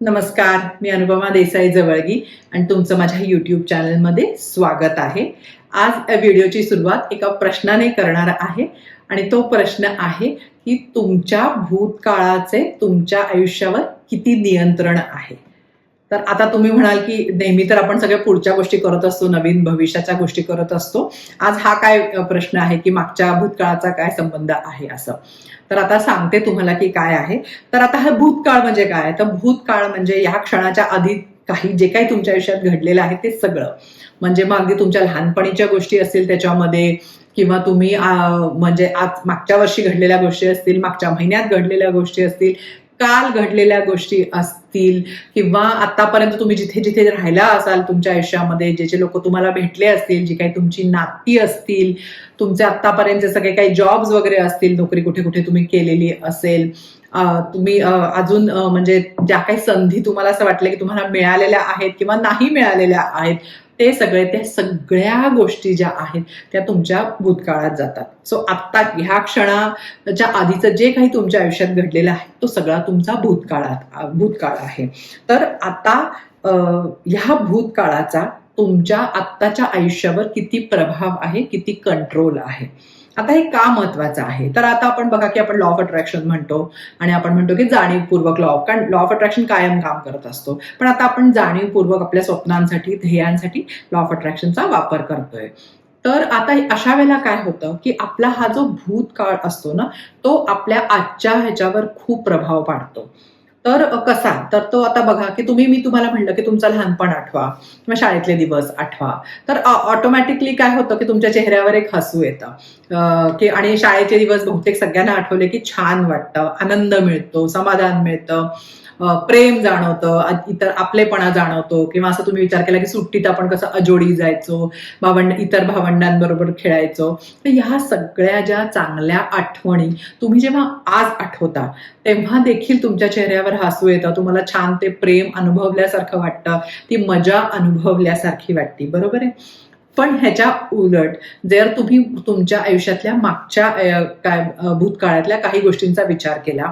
नमस्कार मी अनुपमा देसाई जवळगी आणि तुमचं माझ्या यूट्यूब चॅनलमध्ये स्वागत आहे. आज या व्हिडिओची सुरुवात एका प्रश्नाने करणार आहे आणि तो प्रश्न आहे की तुमच्या भूतकाळाचे तुमच्या आयुष्यावर किती नियंत्रण आहे? तर आता तुम्ही म्हणाल की नेहमी तर आपण सगळ्या पुढच्या गोष्टी करत असतो नवीन भविष्याच्या गोष्टी करत असतो. आज हा काय प्रश्न आहे की मागच्या भूतकाळाचा काय संबंध आहे असं? तर आता सांगते तुम्हाला की काय आहे. तर आता हा भूतकाळ म्हणजे काय तर भूतकाळ म्हणजे या क्षणाच्या आधी काही जे काही तुमच्या आयुष्यात घडलेलं आहे ते सगळं. म्हणजे मग अगदी तुमच्या लहानपणीच्या गोष्टी असतील त्याच्यामध्ये किंवा तुम्ही म्हणजे आज मागच्या वर्षी घडलेल्या गोष्टी असतील मागच्या महिन्यात घडलेल्या गोष्टी असतील काल घडलेल्या गोष्टी असतील किंवा आतापर्यंत तुम्ही जिथे जिथे राहिला असाल तुमच्या आयुष्यामध्ये जे जे लोक तुम्हाला भेटले असतील जी काही तुमची नाती असतील तुमचे आतापर्यंत सगळे काही जॉब्स वगैरे असतील नोकरी कुठे कुठे तुम्ही केलेली असेल तुम्ही अजून म्हणजे ज्या काही संधी तुम्हाला असं वाटलं की तुम्हाला मिळालेल्या आहेत किंवा नाही मिळालेल्या आहेत ते सगळे त्या सगळ्या गोष्टी ज्या आहेत त्या तुमच्या भूतकाळात जातात. सो आत्ता ह्या क्षणाच्या आधीचं जे काही तुमच्या आयुष्यात घडलेलं आहे तो सगळा तुमचा भूतकाळात भूतकाळ आहे. तर आता ह्या भूतकाळाचा तुमच्या आत्ताच्या आयुष्यावर किती प्रभाव आहे किती कंट्रोल आहे? आता हे का महत्वाचं आहे? तर आता आपण बघा की आपण लॉ ऑफ अट्रॅक्शन म्हणतो आणि आपण म्हणतो की जाणीवपूर्वक लॉ ऑफ कारण लॉ ऑफ अट्रॅक्शन कायम काम करत असतो. पण आता आपण जाणीवपूर्वक आपल्या स्वप्नांसाठी ध्येयांसाठी लॉ ऑफ अट्रॅक्शनचा वापर करतोय. तर आता अशा वेळेला काय होतं की आपला हा जो भूतकाळ असतो ना तो आपल्या आजच्या ह्याच्यावर खूप प्रभाव पाडतो. तर कसा? तर तो आता बघा की तुम्ही मी तुम्हाला म्हणलं की तुमचं लहानपण आठवा किंवा शाळेतले दिवस आठवा. तर ऑटोमॅटिकली काय होतं की तुमच्या चेहऱ्यावर एक हसू येतं. की आणि शाळेचे दिवस बहुतेक सगळ्यांना आठवले की छान वाटतं आनंद मिळतो समाधान मिळतं. प्रेम जाणवतं इतर आपलेपणा जाणवतो किंवा असं तुम्ही विचार केला की सुट्टीत आपण कसं अजोडी जायचो भावंड इतर भावंडांबरोबर खेळायचो. तर ह्या सगळ्या ज्या चांगल्या आठवणी तुम्ही जेव्हा आज आठवता तेव्हा देखील तुमच्या चेहऱ्यावर हसू येतं तुम्हाला छान ते प्रेम अनुभवल्यासारखं वाटतं ती मजा अनुभवल्यासारखी वाटते. बरोबर आहे? पण ह्याच्या उलट जर तुम्ही तुमच्या आयुष्यातल्या मागच्या काय भूतकाळातल्या काही गोष्टींचा विचार केला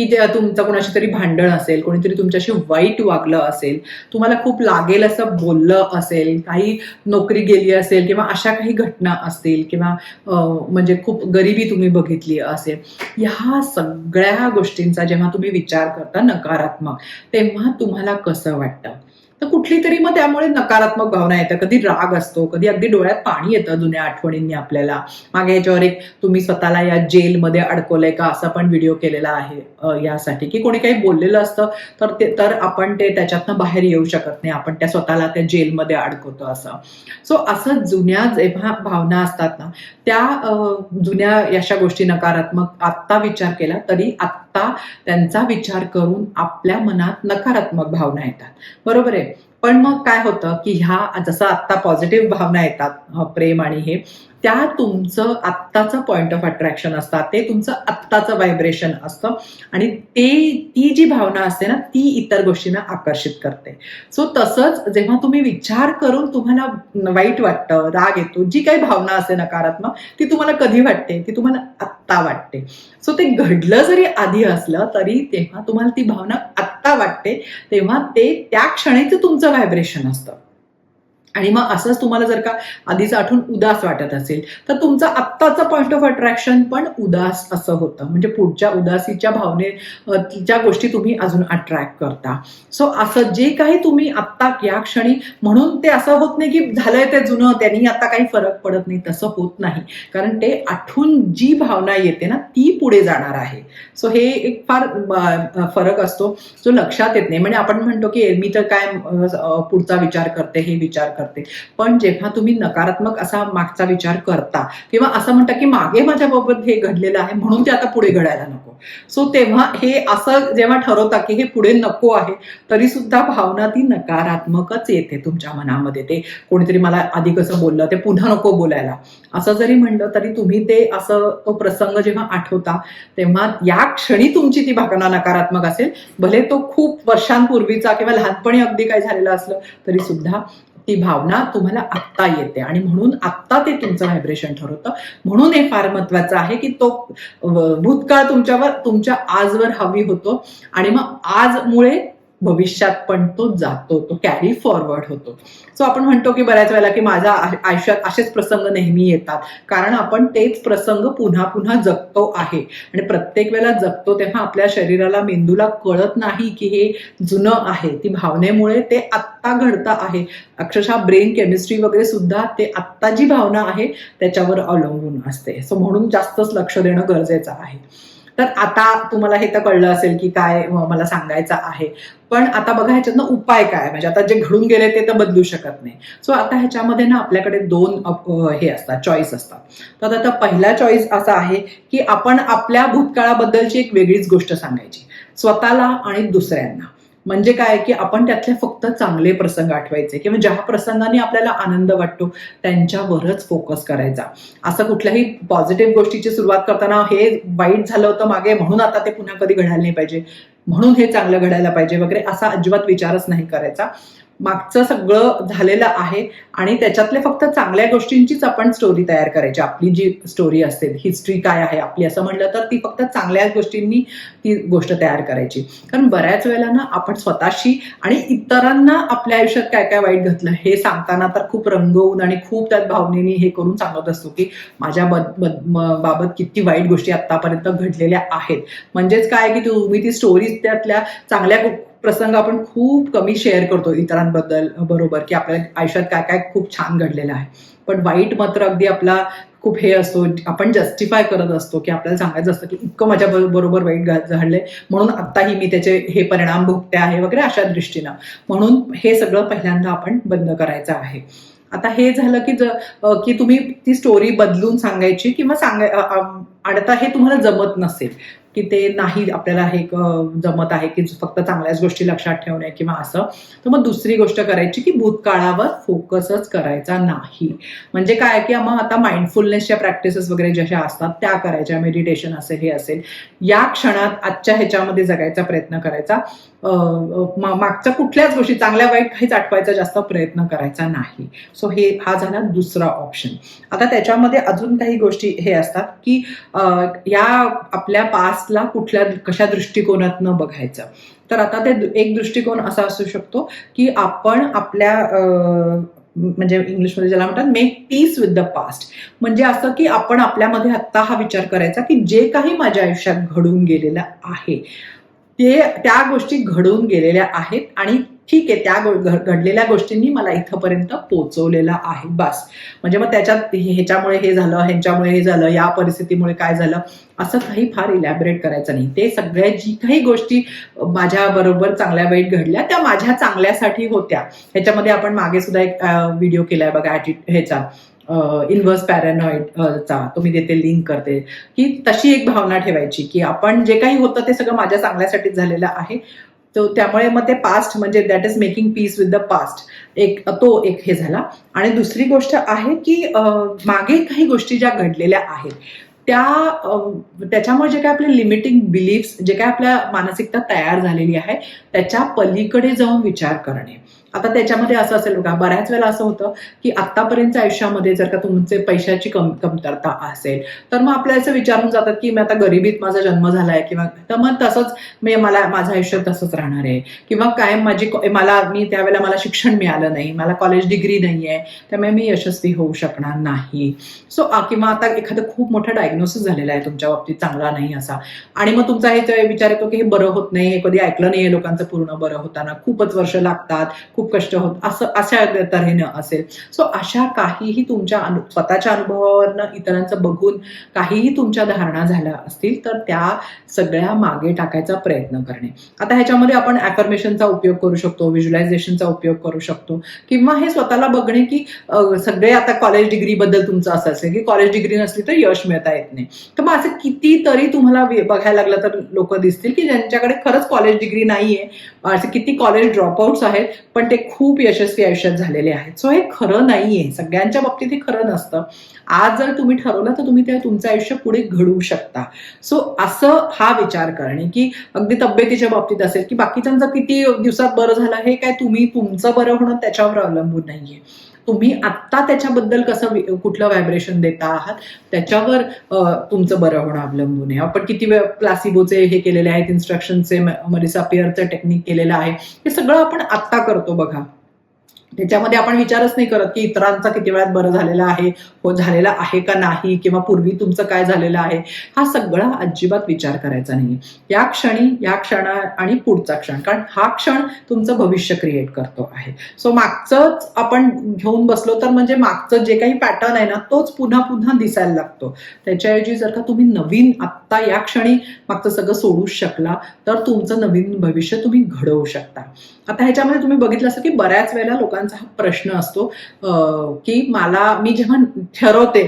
की त्या तुमचं कोणाशी तरी भांडण असेल कोणीतरी तुमच्याशी वाईट वागलं असेल तुम्हाला खूप लागेल असं बोललं असेल काही नोकरी गेली असेल किंवा अशा काही घटना असतील किंवा म्हणजे खूप गरिबी तुम्ही बघितली असेल ह्या सगळ्या गोष्टींचा जेव्हा तुम्ही विचार करता नकारात्मक तेव्हा तुम्हाला कसं वाटतं? तर कुठली तरी मग त्यामुळे नकारात्मक भावना येतात. कधी राग असतो कधी अगदी डोळ्यात पाणी येतं जुन्या आठवणींनी आपल्याला. मागे याच्यावर एक तुम्ही स्वतःला या जेलमध्ये अडकवलंय का असा पण व्हिडिओ केलेला आहे यासाठी. की कोणी काही बोललेलं असतं तर ते तर आपण ते त्याच्यातनं बाहेर येऊ शकत नाही. आपण त्या स्वतःला त्या जेलमध्ये अडकवतो असं. सो असं जुन्या जेव्हा भावना असतात ना त्या जुन्या अशा गोष्टी नकारात्मक आत्ता विचार केला तरी आत्ता त्यांचा विचार करून आपल्या मनात नकारात्मक भावना येतात. बरोबर आहे? पण मग काय होतं की ह्या जसं आत्ता पॉझिटिव्ह भावना येतात प्रेम आणि हे त्या तुमचं आत्ताचं पॉइंट ऑफ अट्रॅक्शन असतात. ते तुमचं आत्ताचं व्हायब्रेशन असतं. आणि ते ती जी भावना असते ना ती इतर गोष्टींना आकर्षित करते. सो तसंच जेव्हा तुम्ही विचार करून तुम्हाला वाईट वाटतं राग येतो जी काही भावना असते नकारात्मक ती तुम्हाला कधी वाटते? ती तुम्हाला आत्ता वाटते. सो ते घडलं जरी आधी असलं तरी तेव्हा तुम्हाला ती भावना आत्ता वाटते तेव्हा ते त्या क्षणीचं तुमचं व्हायब्रेशन असतं. आणि मग असंच तुम्हाला जर का आधीच आठवून उदास वाटत असेल तर तुमचं आत्ताचं पॉईंट ऑफ अट्रॅक्शन पण उदास असं होतं. म्हणजे पुढच्या उदासीच्या भावने तिच्या ज्या गोष्टी तुम्ही अजून अट्रॅक्ट करता. सो असं जे काही तुम्ही आत्ता या क्षणी म्हणून ते असं होत नाही की झालंय ते जुनं त्यांनी आता काही फरक पडत नाही तसं होत नाही. कारण ते आठवून जी भावना येते ना ती पुढे जाणार आहे. सो हे एक फार फरक असतो. जो लक्षात येत नाही. म्हणजे आपण म्हणतो की मी तर काय पुढचा विचार करते हे विचार करते पण जेव्हा तुम्ही नकारात्मक असा मागचा विचार करता किंवा असं म्हणता की मागे माझ्याबाबत हे घडलेलं आहे म्हणून ते आता पुढे घडायला नको. सो तेव्हा हे असं जेव्हा ठरवता की हे पुढे नको आहे तरी सुद्धा भावना ती नकारात्मकच येते तुमच्या मनामध्ये. ते कोणीतरी मला आधी कसं बोललं ते पुन्हा नको बोलायला. असं जरी म्हणलं तरी तुम्ही ते असं तो प्रसंग जेव्हा आठवता तेव्हा या क्षणी तुमची ती भावना नकारात्मक असेल. भले तो खूप वर्षांपूर्वीचा किंवा लहानपणी अगदी काय झालेलं असलं तरी सुद्धा ती भावना तुम्हाला आत्ता येते. आणि म्हणून आत्ता ते तुमचं व्हायब्रेशन ठरवतं. म्हणून हे फार महत्वाचं आहे की तो भूतकाळ तुमच्यावर तुमच्या आजवर हवी होतो. आणि मग आजमुळे भविष्यात पण तो जातो तो कॅरी फॉरवर्ड होतो. सो आपण म्हणतो की बऱ्याच वेळेला की माझ्या आयुष्यात असेच प्रसंग नेहमी येतात. कारण आपण तेच प्रसंग पुन्हा पुन्हा जगतो आहे. आणि प्रत्येक वेळेला जगतो तेव्हा आपल्या शरीराला मेंदूला कळत नाही की हे जुनं आहे. ती भावनेमुळे ते आत्ता घडतं आहे. अक्षरशः ब्रेन केमिस्ट्री वगैरे सुद्धा ते आत्ता जी भावना आहे त्याच्यावर अवलंबून असते. सो म्हणून जास्तच लक्ष देणं गरजेचं आहे. तर आता तुम्हाला हे तर कळलं असेल की काय मला सांगायचं आहे. पण आता बघा ह्याच्यातनं उपाय काय? म्हणजे आता जे घडून गेले ते तर बदलू शकत नाही. सो आता ह्याच्यामध्ये ना आपल्याकडे दोन हे असतात चॉईस असतात. तर आता पहिला चॉईस असा आहे की आपण आपल्या भूतकाळाबद्दलची एक वेगळीच गोष्ट सांगायची. स्वतःला आणि दुसऱ्यांना. म्हणजे काय की आपण त्यातले फक्त चांगले प्रसंग आठवायचे किंवा ज्या प्रसंगाने आपल्याला आनंद वाटतो त्यांच्यावरच फोकस करायचा. असं कुठल्याही पॉझिटिव्ह गोष्टीची सुरुवात करताना हे वाईट झालं होतं मागे म्हणून आता ते पुन्हा कधी घडायला नाही पाहिजे. म्हणून हे चांगलं घडायला पाहिजे वगैरे असा अजिबात विचारच नाही करायचा. मागचं सगळं झालेलं आहे आणि त्याच्यातल्या फक्त चांगल्या गोष्टींचीच आपण स्टोरी तयार करायची. आपली जी स्टोरी असते हिस्ट्री काय आहे आपली असं म्हटलं तर ती फक्त चांगल्या गोष्टींनी ती गोष्ट तयार करायची. कारण बऱ्याच वेळेला ना आपण स्वतःशी आणि इतरांना आपल्या आयुष्यात काय काय वाईट घातलं हे सांगताना तर खूप रंगवून आणि खूप त्यात भावनेनी हे करून सांगत असतो की माझ्या बाबत किती वाईट गोष्टी आतापर्यंत घडलेल्या आहेत. म्हणजेच काय की तुम्ही ती स्टोरी त्यातल्या चांगल्या प्रसंग आपण खूप कमी शेअर करतो इतरांबद्दल बरोबर की आपल्या आयुष्यात काय काय खूप छान घडलेलं आहे. पण वाईट मात्र अगदी आपला खूप हे असतो आपण जस्टिफाय करत असतो की आपल्याला सांगायचं असतं की इतकं माझ्या बरोबर वाईट घा- घडलंय म्हणून आत्ताही मी त्याचे हे परिणाम भोगते आहे वगैरे अशा दृष्टीनं. म्हणून हे सगळं पहिल्यांदा आपण बंद करायचं आहे. आता हे झालं की ज की तुम्ही ती स्टोरी बदलून सांगायची किंवा सांगाय आणि आता हे तुम्हाला जमत नसेल. की ते नाही आपल्याला हे जमत आहे की फक्त चांगल्याच गोष्टी लक्षात ठेवणे किंवा असं. तर मग दुसरी गोष्ट करायची की भूतकाळावर फोकसच करायचा नाही. म्हणजे काय की मग आता माइंडफुलनेसच्या प्रॅक्टिसेस वगैरे जशा असतात त्या करायच्या. मेडिटेशन असेल हे असेल. या क्षणात आजच्या ह्याच्यामध्ये जगायचा प्रयत्न करायचा. मागच्या कुठल्याच गोष्टी चांगल्या वाईट काहीच आठवायचा जास्त प्रयत्न करायचा नाही. सो हे हा झाला दुसरा ऑप्शन आता त्याच्यामध्ये अजून काही गोष्टी हे असतात की या आपल्या पास्टला कुठल्या कशा दृष्टिकोनातनं बघायचं. तर आता ते एक दृष्टिकोन असा असू शकतो की आपण आपल्या म्हणजे इंग्लिशमध्ये ज्याला म्हणतात make peace with the past म्हणजे असं की आपण आपल्यामध्ये आत्ता हा विचार करायचा की जे काही माझ्या आयुष्यात घडून गेलेलं आहे. ते त्या गोष्टी घडून गेलेल्या आहेत आणि ठीक आहे त्या घडलेल्या गोष्टींनी मला इथंपर्यंत पोचवलेलं आहे. बस. म्हणजे मग त्याच्यात ह्याच्यामुळे हे झालं ह्यांच्यामुळे हे झालं या परिस्थितीमुळे काय झालं असं काही फार इलॅबरेट करायचं नाही. ते सगळ्या जी काही गोष्टी माझ्याबरोबर चांगल्या वाईट घडल्या त्या माझ्या चांगल्यासाठी होत्या. ह्याच्यामध्ये आपण मागे सुद्धा एक व्हिडिओ केलाय बघा ॲटि ह्याचा. इन्व्हर्स पॅरानॉइड चा. तो मी देते लिंक करते. की तशी एक भावना ठेवायची की आपण जे काही होतं ते सगळं माझ्या चांगल्यासाठीच झालेलं आहे. तो त्यामुळे मग ते पास्ट म्हणजे that is making peace with the past एक तो एक हे झाला. आणि दुसरी गोष्ट आहे की मागे काही गोष्टी ज्या घडलेल्या आहेत त्या त्याच्यामुळे जे काय आपले लिमिटिंग बिलीफ्स जे काय आपल्या मानसिकता तयार झालेली आहे त्याच्या पलीकडे जाऊन विचार करणे. आता त्याच्यामध्ये असं असेल बघा बऱ्याच वेळेला असं होतं की आतापर्यंतच्या आयुष्यामध्ये जर का तुमचे पैशाची कम कमतरता असेल तर मग आपल्याला असं विचारून जातात की मी आता गरिबीत माझा जन्म झालाय किंवा तर मग तसंच मी मला माझं आयुष्य तसंच राहणार आहे. किंवा कायम माझी मला मी त्यावेळेला मला शिक्षण मिळालं नाही मला कॉलेज डिग्री नाही आहे त्यामुळे मी यशस्वी होऊ शकणार नाही. सो किंवा आता एखादं खूप मोठं डायग्नोसिस झालेलं आहे तुमच्या बाबतीत चांगला नाही असा. आणि मग तुमचा हे विचार येतो की हे बरं होत नाही हे कधी ऐकलं नाहीये लोकांचं पूर्ण बरं होताना खूपच वर्ष लागतात खूप कष्ट होत असं अशा तऱ्हेनं असेल. सो अशा काहीही तुमच्या अनु स्वतःच्या अनुभवावरनं इतरांचं बघून काहीही तुमच्या धारणा झाल्या असतील तर त्या सगळ्या मागे टाकायचा प्रयत्न करणे. आता ह्याच्यामध्ये आपण ॲफर्मेशनचा उपयोग करू शकतो व्हिज्युलायझेशनचा उपयोग करू शकतो किंवा हे स्वतःला बघणे की सगळे आता कॉलेज डिग्री बद्दल तुमचं असं असेल की कॉलेज डिग्री नसली तर यश मिळता येत नाही. तर मग असं कितीतरी तुम्हाला बघायला लागलं तर लोक दिसतील की ज्यांच्याकडे खरंच कॉलेज डिग्री नाहीये. असे किती कॉलेज ड्रॉपआउट्स आहेत पण ते खूप यशस्वी आयुष्यात झालेले आहेत. सो हे खरं नाहीये. सगळ्यांच्या बाबतीत हे खरं नसतं. आज जर तुम्ही ठरवलं तर तुम्ही ते तुमचं आयुष्य पुढे घडवू शकता. सो असं हा विचार करणे की अगदी तब्येतीच्या बाबतीत असेल की बाकीच्यांचं किती दिवसात बरं झालं हे काय तुम्ही तुमचं बरं होणं त्याच्यावर अवलंबून नाहीये. तुम्ही आत्ता त्याच्याबद्दल कसं कुठलं व्हायब्रेशन देता आहात? त्याच्यावर तुमचं बरं होणं अवलंबून आहे. आपण किती वेळ प्लासिबोचे हे केलेले आहेत इन्स्ट्रक्शनचे मरिसापियरचं टेक्निक केलेलं आहे. हे सगळं आपण आत्ता करतो बघा. त्याच्यामध्ये आपण विचारच नाही करत की इतरांचा किती वेळात बरं झालेला आहे हो झालेला आहे का नाही किंवा पूर्वी तुमचं काय झालेलं आहे हा सगळा अजिबात विचार करायचा नाही. या क्षणी या क्षणा आणि पुढचा क्षण कारण हा क्षण तुमचं भविष्य क्रिएट करतो आहे. सो मागचंच आपण घेऊन बसलो तर म्हणजे मागचं जे काही पॅटर्न आहे ना तोच पुन्हा पुन्हा दिसायला लागतो. त्याच्याऐवजी जर का तुम्ही नवीन आत्ता या क्षणी मागचं सगळं सोडूच शकला तर तुमचं नवीन भविष्य तुम्ही घडवू शकता. आता ह्याच्यामध्ये तुम्ही बघितलं असं की बऱ्याच वेळेला लोकांना लोकांचा हा प्रश्न असतो की मला मी जेव्हा ठरवते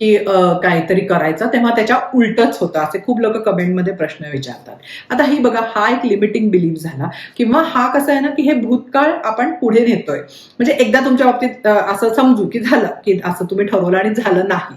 की काहीतरी करायचं तेव्हा त्याच्या उलटच होतं. असे खूप लोक कमेंटमध्ये प्रश्न विचारतात. आता ही बघा हा एक लिमिटिंग बिलीफ झाला. किंवा हा कसं आहे ना की हे भूतकाळ आपण पुढे नेतोय. म्हणजे एकदा तुमच्या बाबतीत असं समजू की झालं की असं तुम्ही ठरवलं आणि झालं नाही.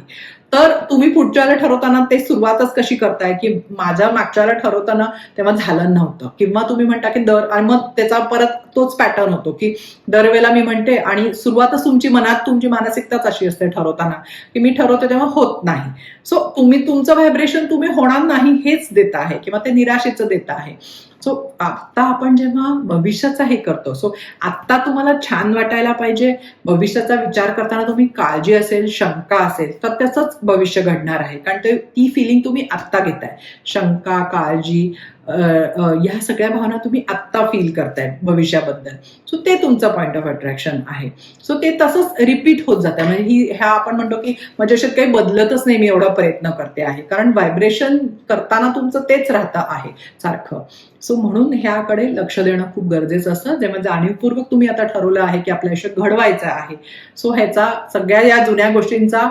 तर तुम्ही पुढच्याला ठरवताना ते सुरुवातच कशी करताय? की माझ्या मागच्याला ठरवताना तेव्हा झालं नव्हतं. किंवा तुम्ही म्हणता की दर आणि मग त्याचा परत तोच पॅटर्न होतो की दरवेळेला मी म्हणते आणि सुरुवातच तुमची मनात तुमची मानसिकताच अशी असते ठरवताना की मी ठरवते तेव्हा होत नाही. सो तुम्ही तुमचं व्हायब्रेशन तुम्ही होणार नाही हेच देत आहे किंवा ते निराशेचं देत आहे. सो आत्ता आपण जेव्हा भविष्याचा हे करतो सो आत्ता तुम्हाला छान वाटायला पाहिजे. भविष्याचा विचार करताना तुम्ही काळजी असेल शंका असेल तर त्याचंच भविष्य घडणार आहे. कारण ते ती फिलिंग तुम्ही आत्ता घेताय. शंका काळजी ह्या सगळ्या भावना तुम्ही आत्ता फील करताय भविष्याबद्दल. सो ते तुमचं पॉईंट ऑफ अट्रॅक्शन आहे. सो ते तसंच रिपीट होत जातं म्हणजे ही ह्या आपण म्हणतो की म्हणजे आयुष्यात काही बदलतच नाही मी एवढा प्रयत्न करते आहे. कारण व्हायब्रेशन करताना तुमचं तेच राहतं आहे सारखं. सो म्हणून ह्याकडे लक्ष देणं खूप गरजेचं असतं. जेव्हा म्हणजे जाणीवपूर्वक तुम्ही आता ठरवलं आहे की आपलं आयुष्य घडवायचं आहे. सो ह्याचा सगळ्या या जुन्या गोष्टींचा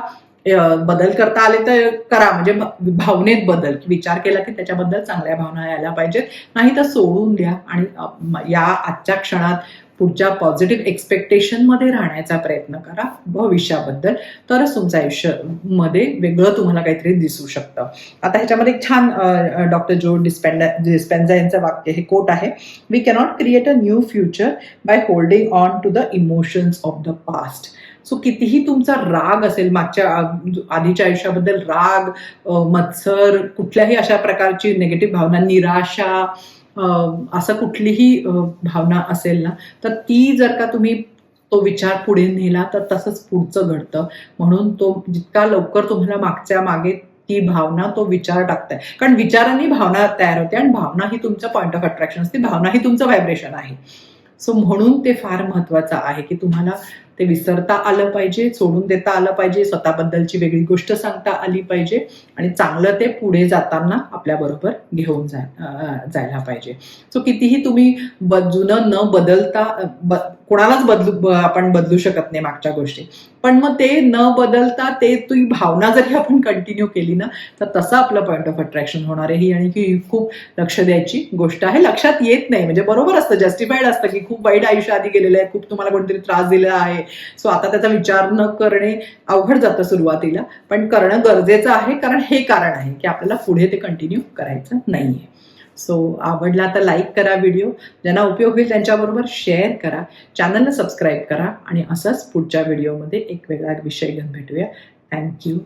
बदल करता आले तर करा. म्हणजे भावनेत बदल. विचार केला की त्याच्याबद्दल चांगल्या भावना यायला पाहिजेत. नाही तर सोडून द्या. आणि या आजच्या क्षणात पुढच्या पॉझिटिव्ह एक्सपेक्टेशनमध्ये राहण्याचा प्रयत्न करा भविष्याबद्दल. तरच तुमचं आयुष्यामध्ये वेगळं तुम्हाला काहीतरी दिसू शकतं. आता ह्याच्यामध्ये एक छान डॉक्टर जो डिस्पेंडा डिस्पेन्झा यांचं वाक्य हे कोट आहे. We cannot create a new future by holding on to the emotions of the past so कितीही तुमचा राग असेल मागच्या आधीच्या आयुष्याबद्दल राग मत्सर कुठल्याही अशा प्रकारची निगेटिव्ह भावना निराशा असं कुठलीही भावना असेल ना तर ती जर का तुम्ही तो विचार पुढे नेला तर तसंच पुढचं घडतं. म्हणून तो जितका लवकर तुम्हाला मागच्या मागे ती भावना तो विचार टाकताय. कारण विचारांनी भावना तयार होते आणि भावना ही तुमचं पॉईंट ऑफ अट्रॅक्शन असते भावना ही तुमचं व्हायब्रेशन आहे. सो म्हणून ते फार महत्वाचं आहे की तुम्हाला ते विसरता आलं पाहिजे सोडून देता आलं पाहिजे स्वतःबद्दलची वेगळी गोष्ट सांगता आली पाहिजे आणि चांगलं ते पुढे जाताना आपल्याबरोबर घेऊन जा जायला पाहिजे. सो कितीही तुम्ही ब- जुनं न बदलता ब- कोणालाच बदलू आपण बदलू शकत नाही मागच्या गोष्टी. पण मग ते न बदलता ते तुझी भावना जरी आपण कंटिन्यू केली ना तर तसं आपलं पॉईंट ऑफ अट्रॅक्शन होणार आहे. ही आणि की खूप लक्ष द्यायची गोष्ट आहे. लक्षात येत नाही. म्हणजे बरोबर असतं जस्टिफाईड असतं की खूप वाईट आयुष्य आधी गेलेलं आहे खूप तुम्हाला कोणतरी त्रास दिलेला आहे. सो आता त्याचा विचार न करणे अवघड जातं सुरुवातीला. पण करणं गरजेचं आहे कारण हे कारण आहे की आपल्याला पुढे ते कंटिन्यू करायचं नाहीये. सो आवडला तर लाईक करा व्हिडिओ ज्यांना उपयोग होईल त्यांच्याबरोबर शेअर करा. चॅनलला सबस्क्राईब करा आणि असंच पुढच्या व्हिडिओमध्ये एक वेगळा विषय घेऊन भेटूया. थँक्यू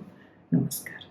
नमस्कार.